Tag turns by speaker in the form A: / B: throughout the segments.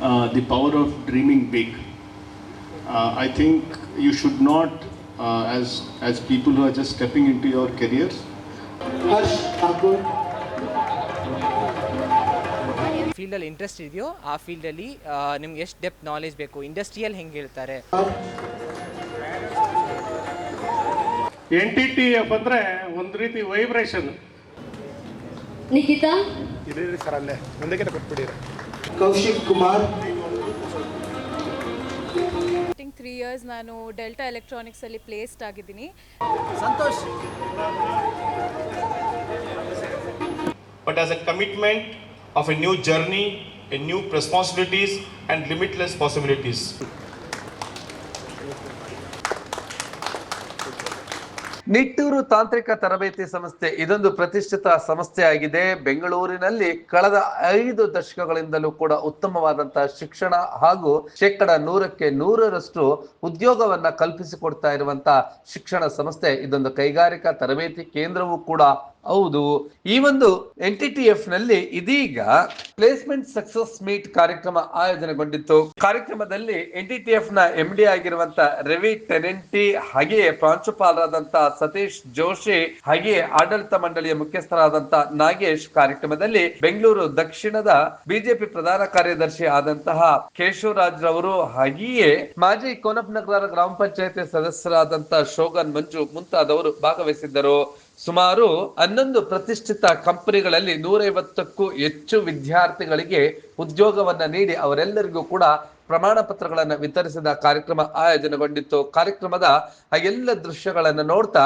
A: uh, the power of dreaming big. Uh, I think you should not, uh, as as people who are just stepping into your careers,
B: ಫೀಲ್ಡಲ್ಲಿ interest ಇದೆಯೋ ಆ ಫೀಲ್ಡಲ್ಲಿ ನಿಮ್ಗೆ ಎಷ್ಟು depth knowledge ಬೇಕು ಇಂಡಸ್ಟ್ರಿಯಲ್ಲಿ ಹೆಂಗೆ ಹೇಳ್ತಾರೆ
C: ಎನ್ ಟಿ ಟಿ ಎಫ್ ಅಂದರೆ ಒಂದು ರೀತಿ vibration
D: Nikhitha
E: Kaushik Kumar
F: three years ನಾನು ಡೆಲ್ಟಾ ಎಲೆಕ್ಟ್ರಾನಿಕ್ಸಲ್ಲಿ ಪ್ಲೇಸ್ಡ್ ಆಗಿದ್ದೀನಿ
G: but as a commitment of a new journey, a new responsibilities and limitless possibilities.
H: Nittur ತಾಂತ್ರಿಕ ತರಬೇತಿ ಸಂಸ್ಥೆ ಇದೊಂದು ಪ್ರತಿಷ್ಠಿತ ಸಂಸ್ಥೆಯಾಗಿದೆ ಬೆಂಗಳೂರಿನಲ್ಲಿ ಕಳೆದ ಐದು ದಶಕಗಳಿಂದಲೂ ಕೂಡ ಉತ್ತಮವಾದಂತಹ ಶಿಕ್ಷಣ ಹಾಗೂ ಶೇಕಡ ನೂರಕ್ಕೆ ನೂರರಷ್ಟು ಉದ್ಯೋಗವನ್ನ ಕಲ್ಪಿಸಿಕೊಡ್ತಾ ಇರುವಂತಹ ಶಿಕ್ಷಣ ಸಂಸ್ಥೆ ಇದೊಂದು ಕೈಗಾರಿಕಾ ತರಬೇತಿ ಕೇಂದ್ರವೂ ಕೂಡ ಹೌದು. ಈ ಒಂದು ಎನ್ ಟಿ ಟಿ ಎಫ್ನಲ್ಲಿ ಇದೀಗ ಪ್ಲೇಸ್ಮೆಂಟ್ ಸಕ್ಸಸ್ ಮೀಟ್ ಕಾರ್ಯಕ್ರಮ ಆಯೋಜನೆಗೊಂಡಿತ್ತು. ಕಾರ್ಯಕ್ರಮದಲ್ಲಿ ಎನ್ ಟಿ ಟಿ ಎಫ್ನ ಎಂ ಡಿ ಆಗಿರುವಂತ ರವಿ ಟೆನೆಂಟಿ ಹಾಗೆಯೇ ಪ್ರಾಂಶುಪಾಲರಾದಂತ ಸತೀಶ್ ಜೋಶಿ, ಹಾಗೆಯೇ ಆಡಳಿತ ಮಂಡಳಿಯ ಮುಖ್ಯಸ್ಥರಾದಂತ ನಾಗೇಶ್ ಕಾರ್ಯಕ್ರಮದಲ್ಲಿ ಬೆಂಗಳೂರು ದಕ್ಷಿಣದ ಬಿಜೆಪಿ ಪ್ರಧಾನ ಕಾರ್ಯದರ್ಶಿ ಆದಂತಹ ಕೇಶವರಾಜ್ ರವರು, ಹಾಗೆಯೇ ಮಾಜಿ ಕೋನಪ್ನಗರ ಗ್ರಾಮ ಪಂಚಾಯತಿ ಸದಸ್ಯರಾದಂತಹ ಶೋಗನ್ ಮಂಜು ಮುಂತಾದವರು ಭಾಗವಹಿಸಿದ್ದರು. ಸುಮಾರು ಹನ್ನೊಂದು ಪ್ರತಿಷ್ಠಿತ ಕಂಪನಿಗಳಲ್ಲಿ ನೂರೈವತ್ತಕ್ಕೂ ಹೆಚ್ಚು ವಿದ್ಯಾರ್ಥಿಗಳಿಗೆ ಉದ್ಯೋಗವನ್ನ ನೀಡಿ ಅವರೆಲ್ಲರಿಗೂ ಕೂಡ ಪ್ರಮಾಣ ಪತ್ರಗಳನ್ನು ವಿತರಿಸಿದ ಕಾರ್ಯಕ್ರಮ ಆಯೋಜನೆಗೊಂಡಿತ್ತು. ಕಾರ್ಯಕ್ರಮದ ಆ ಎಲ್ಲ ದೃಶ್ಯಗಳನ್ನು ನೋಡ್ತಾ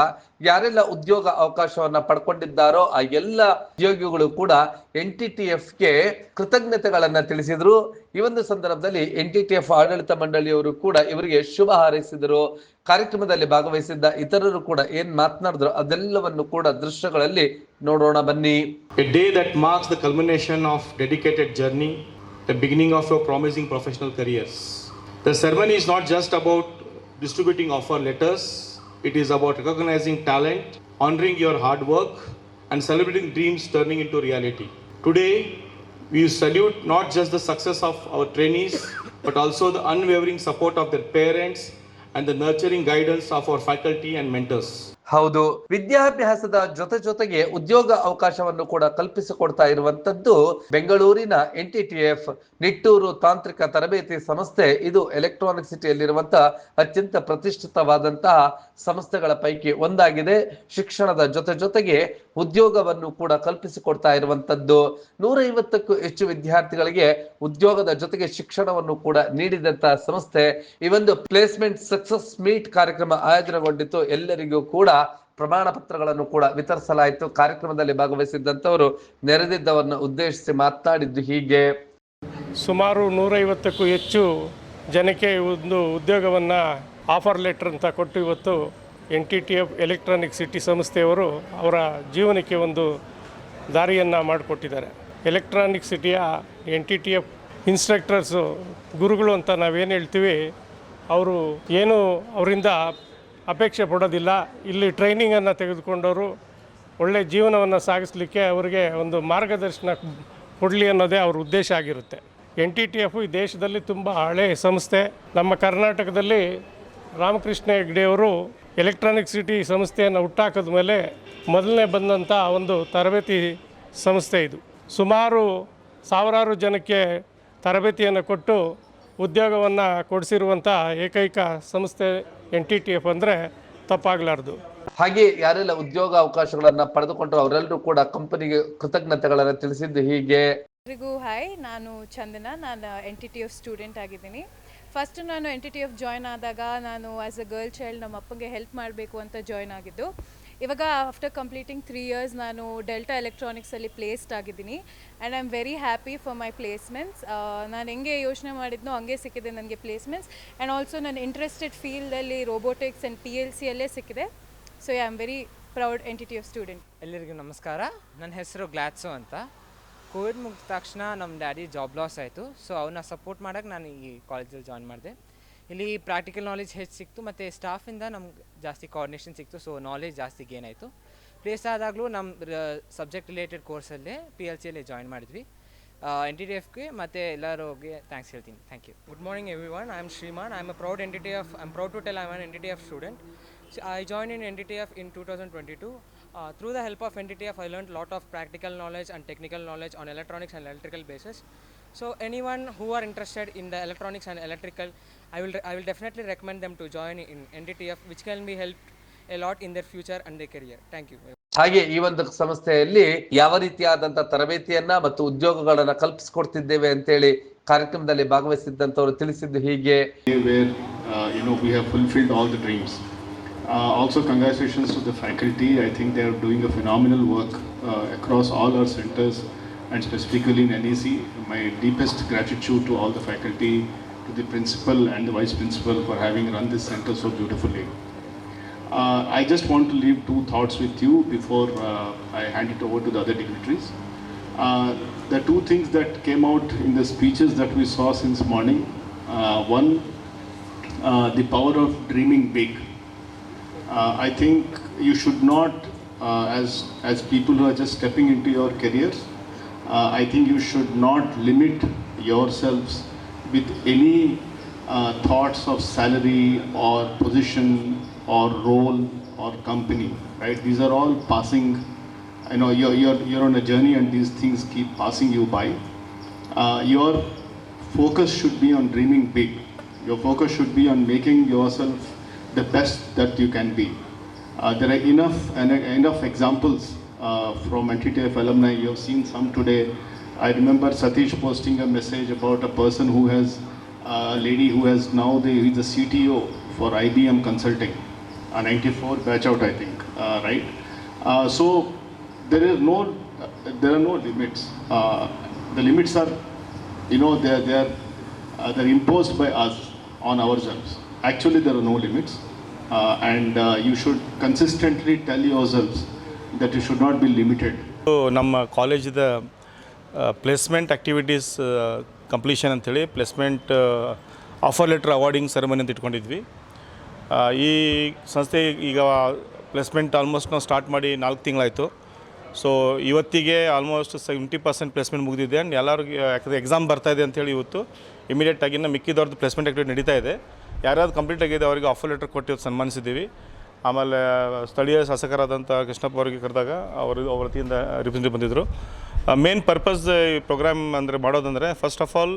H: ಯಾರೆಲ್ಲ ಉದ್ಯೋಗ ಅವಕಾಶವನ್ನ ಪಡ್ಕೊಂಡಿದ್ದಾರೋ ಆ ಎಲ್ಲ ಉದ್ಯೋಗಿಗಳು ಕೂಡ ಎನ್ ಟಿ ಟಿ ಎಫ್ಗೆ ಕೃತಜ್ಞತೆಗಳನ್ನ ತಿಳಿಸಿದ್ರು. ಈ ಒಂದು ಸಂದರ್ಭದಲ್ಲಿ ಎನ್ ಟಿ ಟಿ ಎಫ್ ಆಡಳಿತ ಮಂಡಳಿಯವರು ಕೂಡ ಇವರಿಗೆ ಶುಭ ಹಾರೈಸಿದರು. ಕಾರ್ಯಕ್ರಮದಲ್ಲಿ ಭಾಗವಹಿಸಿದ್ದ ಇತರರು ಕೂಡ ಏನ್ ಮಾತನಾಡಿದ್ರು ಅದೆಲ್ಲವನ್ನು ಕೂಡ ದೃಶ್ಯಗಳಲ್ಲಿ ನೋಡೋಣ ಬನ್ನಿ.
G: A day that marks the culmination of dedicated journey, the beginning of your promising professional careers. The ceremony is not just about distributing offer letters, it is about recognizing talent, honoring your hard work, and celebrating dreams turning into reality. Today, we salute not just the success of our trainees, but also the unwavering support of their parents and the nurturing guidance of our faculty and mentors.
H: ಹೌದು. ವಿದ್ಯಾಭ್ಯಾಸದ ಜೊತೆ ಜೊತೆಗೆ ಉದ್ಯೋಗ ಅವಕಾಶವನ್ನು ಕೂಡ ಕಲ್ಪಿಸಿಕೊಡ್ತಾ ಇರುವಂತದ್ದು ಬೆಂಗಳೂರಿನ N T T F, Nittur ತಾಂತ್ರಿಕ ತರಬೇತಿ ಸಂಸ್ಥೆ. ಇದು ಎಲೆಕ್ಟ್ರಾನಿಕ್ ಸಿಟಿಯಲ್ಲಿರುವಂತಹ ಅತ್ಯಂತ ಪ್ರತಿಷ್ಠಿತವಾದಂತಹ ಸಂಸ್ಥೆಗಳ ಪೈಕಿ ಒಂದಾಗಿದೆ. ಶಿಕ್ಷಣದ ಜೊತೆ ಜೊತೆಗೆ ಉದ್ಯೋಗವನ್ನು ಕೂಡ ಕಲ್ಪಿಸಿಕೊಡ್ತಾ ಇರುವಂತದ್ದು ನೂರೈವತ್ತಕ್ಕೂ ಹೆಚ್ಚು ವಿದ್ಯಾರ್ಥಿಗಳಿಗೆ ಉದ್ಯೋಗದ ಜೊತೆಗೆ ಶಿಕ್ಷಣವನ್ನು ಕೂಡ ನೀಡಿದಂತಹ ಸಂಸ್ಥೆ. ಈ ಒಂದು ಪ್ಲೇಸ್ಮೆಂಟ್ ಸಕ್ಸಸ್ ಮೀಟ್ ಕಾರ್ಯಕ್ರಮ ಆಯೋಜನೆಗೊಂಡಿತ್ತು. ಎಲ್ಲರಿಗೂ ಕೂಡ ಪ್ರಮಾಣ ಪತ್ರಗಳನ್ನು ಕೂಡ ವಿತರಿಸಲಾಯಿತು. ಕಾರ್ಯಕ್ರಮದಲ್ಲಿ ಭಾಗವಹಿಸಿದ್ದಂಥವರು ನೆರೆದಿದ್ದವರನ್ನು ಉದ್ದೇಶಿಸಿ ಮಾತನಾಡಿದ್ದು ಹೀಗೆ.
C: ಸುಮಾರು ನೂರೈವತ್ತಕ್ಕೂ ಹೆಚ್ಚು ಜನಕ್ಕೆ ಒಂದು ಉದ್ಯೋಗವನ್ನು ಆಫರ್ ಲೆಟರ್ ಅಂತ ಕೊಟ್ಟು ಇವತ್ತು N T T F electronic city ಸಂಸ್ಥೆಯವರು ಅವರ ಜೀವನಕ್ಕೆ ಒಂದು ದಾರಿಯನ್ನು ಮಾಡಿಕೊಟ್ಟಿದ್ದಾರೆ. ಎಲೆಕ್ಟ್ರಾನಿಕ್ ಸಿಟಿಯ N T T F instructors ಗುರುಗಳು ಅಂತ ನಾವೇನು ಹೇಳ್ತೀವಿ, ಅವರು ಏನು ಅವರಿಂದ ಅಪೇಕ್ಷೆ ಪಡೋದಿಲ್ಲ. ಇಲ್ಲಿ ಟ್ರೈನಿಂಗನ್ನು ತೆಗೆದುಕೊಂಡವರು ಒಳ್ಳೆ ಜೀವನವನ್ನು ಸಾಗಿಸಲಿಕ್ಕೆ ಅವರಿಗೆ ಒಂದು ಮಾರ್ಗದರ್ಶನ ಕೊಡಲಿ ಅನ್ನೋದೇ ಅವ್ರ ಉದ್ದೇಶ ಆಗಿರುತ್ತೆ. ಎನ್ ಟಿ ಟಿ ಎಫ್ ಈ ದೇಶದಲ್ಲಿ ತುಂಬ ಹಳೆಯ ಸಂಸ್ಥೆ. ನಮ್ಮ ಕರ್ನಾಟಕದಲ್ಲಿ ರಾಮಕೃಷ್ಣ ಹೆಗ್ಡೆಯವರು ಎಲೆಕ್ಟ್ರಾನಿಕ್ ಸಿಟಿ ಸಂಸ್ಥೆಯನ್ನು ಹುಟ್ಟಾಕಿದ ಮೇಲೆ ಮೊದಲನೇ ಬಂದಂಥ ಒಂದು ತರಬೇತಿ ಸಂಸ್ಥೆ ಇದು. ಸುಮಾರು ಸಾವಿರಾರು ಜನಕ್ಕೆ ತರಬೇತಿಯನ್ನು ಕೊಟ್ಟು ಉದ್ಯೋಗವನ್ನು ಕೊಡಿಸಿರುವಂಥ ಏಕೈಕ ಸಂಸ್ಥೆ ಎನ್ ಟಿ ಟಿ ಎಫ್ ಅಂದರೆ ತಪ್ಪಾಗಲಾರ್ದು.
H: ಹಾಗೆ ಯಾರೆಲ್ಲ ಉದ್ಯೋಗ ಅವಕಾಶಗಳನ್ನು ಪಡೆದುಕೊಂಡ್ರು ಅವರೆಲ್ಲರೂ ಕೂಡ ಕಂಪನಿಗೆ ಕೃತಜ್ಞತೆಗಳನ್ನು ತಿಳಿಸಿದ್ದು ಹೀಗೆ.
F: ಎಲ್ರಿಗೂ ಹಾಯ್ ನಾನು ಚಂದನ ನಾನು N T T F student ಆಗಿದ್ದೀನಿ. ಫಸ್ಟ್ ನಾನು N T T F join ಆದಾಗ ನಾನು ಆ್ಯಸ್ ಅ ಗರ್ಲ್ ಚೈಲ್ಡ್ ನಮ್ಮ ಅಪ್ಪಗೆ ಹೆಲ್ಪ್ ಮಾಡಬೇಕು ಅಂತ ಜಾಯ್ನ್ ಆಗಿದ್ದು. ಇವಾಗ ಆಫ್ಟರ್ ಕಂಪ್ಲೀಟಿಂಗ್ ತ್ರೀ ಇಯರ್ಸ್ ನಾನು ಡೆಲ್ಟಾ ಎಲೆಕ್ಟ್ರಾನಿಕ್ಸಲ್ಲಿ ಪ್ಲೇಸ್ಡ್ ಆಗಿದ್ದೀನಿ. And I am very happy for my placements ನಾನು ಹೆಂಗೆ ಯೋಚನೆ ಮಾಡಿದ್ನೋ ಹಂಗೆ ಸಿಕ್ಕಿದೆ ನನಗೆ ಪ್ಲೇಸ್ಮೆಂಟ್ಸ್ ಆ್ಯಂಡ್ ಆಲ್ಸೋ ನನ್ನ ಇಂಟ್ರೆಸ್ಟೆಡ್ ಫೀಲ್ಡಲ್ಲಿ ರೋಬೋಟಿಕ್ಸ್ ಆ್ಯಂಡ್ ಪಿ ಎಲ್ ಸಿಯಲ್ಲೇ ಸಿಕ್ಕಿದೆ. So I am very proud NTT T student
B: ಎಲ್ಲರಿಗೂ ನಮಸ್ಕಾರ. ನನ್ನ ಹೆಸರು ಗ್ಲಾಟ್ಸು ಅಂತ. ಕೋವಿಡ್ ಮುಗಿದ ತಕ್ಷಣ ನಮ್ಮ ಡ್ಯಾಡಿ ಜಾಬ್ ಲಾಸ್ ಆಯಿತು. ಸೊ ಅವನ್ನ ಸಪೋರ್ಟ್ ಮಾಡೋಕ್ಕೆ ನಾನು ಈ ಕಾಲೇಜಲ್ಲಿ ಜಾಯ್ನ್ ಮಾಡಿದೆ. ಇಲ್ಲಿ ಪ್ರಾಕ್ಟಿಕಲ್ ನಾಲೆಜ್ ಹೆಚ್ಚು ಸಿಕ್ತು, ಮತ್ತು ಸ್ಟಾಫಿಂದ ನಮ್ಗೆ ಜಾಸ್ತಿ ಕೋಆರ್ಡಿನೇಷನ್ ಸಿಕ್ತು ಸೊ ನಾಲೆಜ್ ಜಾಸ್ತಿ ಗೇನ್ ಆಯಿತು. ಪ್ಲೇಸ್ ಆದಾಗಲೂ ನಮ್ಮ ಸಬ್ಜೆಕ್ಟ್ ರಿಲೇಟೆಡ್ ಕೋರ್ಸಲ್ಲೇ ಪಿ ಎಲ್ ಸಿಯಲ್ಲೇ ಜಾಯಿನ್ ಮಾಡಿದ್ವಿ. ಎನ್ ಟಿ ಟಿ ಎಫ್ಗೆ ಮತ್ತು ಎಲ್ಲರಿಗೆ ಥ್ಯಾಂಕ್ಸ್ ಹೇಳ್ತೀನಿ. Thank you good morning everyone I am Shriman I am a proud N T T F I am proud to tell I am N T T F student I join in N T T F in two thousand twenty two through the help of N T T F I learn lot of practical knowledge and technical knowledge on electronics and electrical basis So anyone who are interested in the electronics and electrical, I will I will definitely recommend them to join in NDTF, which can be helped a lot in their future and their career. Thank you.
H: ಹಾಗೆ ಈ ಒಂದು ಸಂಸ್ಥೆಯಲ್ಲಿ ಯಾವ ರೀತಿಯಾದಂತ ತರಬೇತಿಯನ್ನ ಮತ್ತು ಉದ್ಯೋಗಗಳನ್ನ ಕಲ್ಪಿಸಿಕೊಡ್ತಿದ್ದೇವೆ ಅಂತೇಳಿ ಕಾರ್ಯಕ್ರಮದಲ್ಲಿ ಭಾಗವಹಿಸಿದ್ದಂತವರು ತಿಳಿಸಿದ್ದು ಹೀಗೆ
A: where uh, you know we have fulfilled all the dreams. Uh, also, congratulations to the faculty. I think they are doing a phenomenal work uh, across all our centers and specifically in NEC. My deepest gratitude to all the faculty, to the principal and the vice principal for having run this center so beautifully. Uh, I just want to leave two thoughts with you before uh, I hand it over to the other dignitaries. Uh, the two things that came out in the speeches that we saw since morning. Uh, one, uh, the power of dreaming big. Uh, I think you should not, as as people who are just stepping into your careers, uh, I think you should not limit yourselves with any uh, thoughts of salary or position or role or company. Right? These are all passing. I know you're you're you're on a journey, and these things keep passing you by. Uh, your focus should be on dreaming big. Your focus should be on making yourself the best that you can be. Uh, there are enough and enough examples from NTTF alumni. You have seen some today. I remember Satish posting a message about a person who has a lady who has now the the CTO for IBM Consulting, a 94 batch out, I think, uh, right? Uh, so there is no uh, there are no limits. Uh, the limits are, you know, they are they are uh, they're imposed by us on ourselves. Actually, there are no limits, uh, and uh, you should consistently tell yourselves you should not be limited.
G: ಇದು ನಮ್ಮ ಕಾಲೇಜಿದ placement activities completion ಅಂಥೇಳಿ placement offer letter awarding ceremony ಅಂತ ಇಟ್ಕೊಂಡಿದ್ವಿ. ಈ ಸಂಸ್ಥೆ ಈಗ placement almost ನಾವು ಸ್ಟಾರ್ಟ್ ಮಾಡಿ ನಾಲ್ಕು ತಿಂಗಳಾಯಿತು. ಸೊ ಇವತ್ತಿಗೆ ಆಲ್ಮೋಸ್ಟ್ ಸೆವೆಂಟಿ ಪರ್ಸೆಂಟ್ ಪ್ಲೇಸ್ಮೆಂಟ್ ಮುಗಿದಿದೆ ಆ್ಯಂಡ್ ಎಲ್ಲರಿಗೂ, ಯಾಕಂದರೆ ಎಕ್ಸಾಮ್ ಬರ್ತಾಯಿದೆ ಅಂಥೇಳಿ ಇವತ್ತು ಇಮಿಡಿಯೇಟಾಗಿ ಇನ್ನು ಮಿಕ್ಕಿದವ್ರದ್ದು ಪ್ಲೇಸ್ಮೆಂಟ್ ಆ್ಯಕ್ಟಿವಿಟಿ ನಡೀತಾ ಇದೆ. ಯಾರ್ಯಾರು ಕಂಪ್ಲೀಟ್ ಆಗಿದೆ ಅವರಿಗೆ ಆಫರ್ ಲೆಟರ್ ಕೊಟ್ಟು ಸನ್ಮಾನಿಸಿದ್ದೀವಿ. ಆಮೇಲೆ ಸ್ಥಳೀಯ ಶಾಸಕರಾದಂಥ ಕೃಷ್ಣಪ್ಪ ಅವರಿಗೆ ಕರೆದಾಗ ಅವರು ಅವ್ರ ವತಿಯಿಂದ ರಿಪ್ರೆಸೆಂಟೇಟಿವ್ ಬಂದಿದ್ದರು ಮೇನ್ ಪರ್ಪಸ್ ಈ ಪ್ರೋಗ್ರಾಮ್ ಅಂದರೆ ಮಾಡೋದಂದರೆ ಫಸ್ಟ್ ಆಫ್ ಆಲ್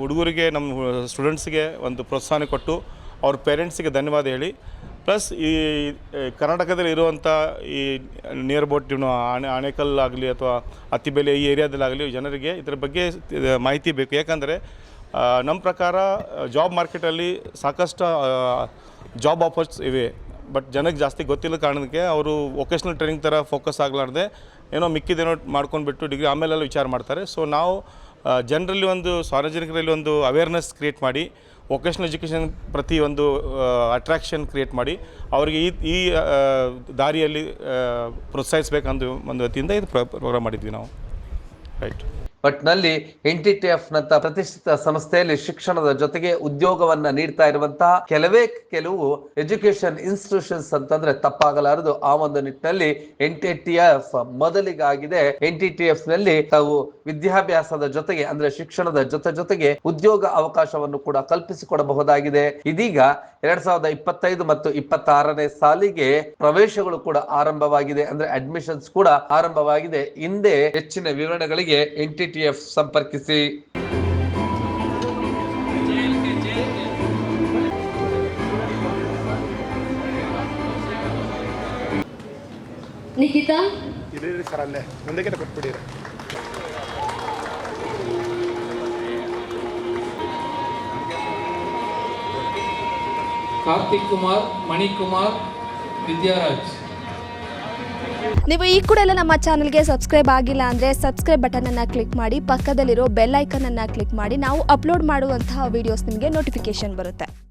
G: ಹುಡುಗರಿಗೆ, ನಮ್ಮ ಸ್ಟೂಡೆಂಟ್ಸ್ಗೆ ಒಂದು ಪ್ರೋತ್ಸಾಹ ಕೊಟ್ಟು ಅವ್ರ ಪೇರೆಂಟ್ಸಿಗೆ ಧನ್ಯವಾದ ಹೇಳಿ. ಪ್ಲಸ್ ಈ ಕರ್ನಾಟಕದಲ್ಲಿ ಇರುವಂಥ ಈ ನಿಯರ್ ಬೋಟ್ ಇನ್ನು ಆಣೆ, ಆಣೆಕಲ್ ಅಥವಾ ಅತ್ತಿಬೆಲೆ ಈ ಏರಿಯಾದಲ್ಲಾಗಲಿ ಜನರಿಗೆ ಇದರ ಬಗ್ಗೆ ಮಾಹಿತಿ ಬೇಕು. ಯಾಕಂದರೆ ನಮ್ಮ ಪ್ರಕಾರ ಜಾಬ್ ಮಾರ್ಕೆಟಲ್ಲಿ ಸಾಕಷ್ಟು ಜಾಬ್ ಆಫರ್ಸ್ ಇವೆ ಬಟ್ ಜನಕ್ಕೆ ಜಾಸ್ತಿ ಗೊತ್ತಿಲ್ಲ ಕಾರಣಕ್ಕೆ ಅವರು ವೊಕೇಶ್ನಲ್ ಟ್ರೈನಿಂಗ್ ಥರ ಫೋಕಸ್ ಆಗಲಾರ್ದೆ ಏನೋ ಮಿಕ್ಕಿದೇನೋ ಮಾಡ್ಕೊಂಡ್ಬಿಟ್ಟು ಡಿಗ್ರಿ ಆಮೇಲೆಲ್ಲ ವಿಚಾರ ಮಾಡ್ತಾರೆ. ಸೊ ನಾವು ಜನರಲ್ಲಿ ಒಂದು ಸಾರ್ವಜನಿಕರಲ್ಲಿ ಒಂದು ಅವೇರ್ನೆಸ್ ಕ್ರಿಯೇಟ್ ಮಾಡಿ ವೊಕೇಶ್ನಲ್ ಎಜುಕೇಷನ್ ಪ್ರತಿ ಒಂದು ಅಟ್ರಾಕ್ಷನ್ ಕ್ರಿಯೇಟ್ ಮಾಡಿ ಅವರಿಗೆ ಈ ಈ ದಾರಿಯಲ್ಲಿ ಪ್ರೋತ್ಸಾಹಿಸಬೇಕಂದು ಒಂದು ವತಿಯಿಂದ ಇದು ಪ್ರೋಗ್ರಾಮ್ ಮಾಡಿದ್ವಿ ನಾವು. ರೈಟ್
H: ಒಟ್ನಲ್ಲಿ ಎನ್ ಟಿ ಟಿ ಎಫ್ ನಂತ ಪ್ರತಿಷ್ಠಿತ ಸಂಸ್ಥೆಯಲ್ಲಿ ಶಿಕ್ಷಣದ ಜೊತೆಗೆ ಉದ್ಯೋಗವನ್ನ ನೀಡ್ತಾ ಇರುವಂತಹ ಕೆಲವೇ ಕೆಲವು ಎಜುಕೇಶನ್ ಇನ್ಸ್ಟಿಟ್ಯೂಷನ್ಸ್ ಅಂತಂದ್ರೆ ತಪ್ಪಾಗಲಾರದು. ಆ ಒಂದು ನಿಟ್ಟಿನಲ್ಲಿ ಎನ್ ಟಿ ಟಿ ಎಫ್ ಮೊದಲಿಗಾಗಿದೆ. ಎನ್ ಟಿ ಟಿ ಎಫ್ನಲ್ಲಿ ತಾವು ವಿದ್ಯಾಭ್ಯಾಸದ ಜೊತೆಗೆ ಅಂದ್ರೆ ಶಿಕ್ಷಣದ ಜೊತೆ ಜೊತೆಗೆ ಉದ್ಯೋಗ ಅವಕಾಶವನ್ನು ಕೂಡ ಕಲ್ಪಿಸಿಕೊಡಬಹುದಾಗಿದೆ. ಇದೀಗ ಎರಡ್ ಸಾವಿರದ ಇಪ್ಪತ್ತೈದು ಮತ್ತು ಇಪ್ಪತ್ತಾರನೇ ಸಾಲಿಗೆ ಪ್ರವೇಶಗಳು ಕೂಡ ಆರಂಭವಾಗಿದೆ. ಅಂದ್ರೆ ಅಡ್ಮಿಷನ್ಸ್ ಕೂಡ ಆರಂಭವಾಗಿದೆ. ಹಿಂದೆ ಹೆಚ್ಚಿನ ವಿವರಣೆಗಳಿಗೆ ಎನ್ ಟಿ ಟಿ ಎಫ್ ಸಂಪರ್ಕಿಸಿ.
D: ನಿಖಿತಾ?
I: ಕಾರ್ತಿಕ್ ಕುಮಾರ್ ಮಣಿಕುಮಾರ್, ವಿದ್ಯಾರಾಜ್.
J: ನೀವು ಈ ಕೂಡ ಎಲ್ಲ ನಮ್ಮ ಚಾನಲ್ಗೆ ಸಬ್ಸ್ಕ್ರೈಬ್ ಆಗಿಲ್ಲ ಅಂದರೆ ಸಬ್ಸ್ಕ್ರೈಬ್ ಬಟನನ್ನು ಕ್ಲಿಕ್ ಮಾಡಿ, ಪಕ್ಕದಲ್ಲಿರೋ ಬೆಲ್ ಐಕನನ್ನು ಕ್ಲಿಕ್ ಮಾಡಿ, ನಾವು ಅಪ್ಲೋಡ್ ಮಾಡುವಂತಹ ವೀಡಿಯೋಸ್ ನಿಮಗೆ ನೋಟಿಫಿಕೇಶನ್ ಬರುತ್ತೆ.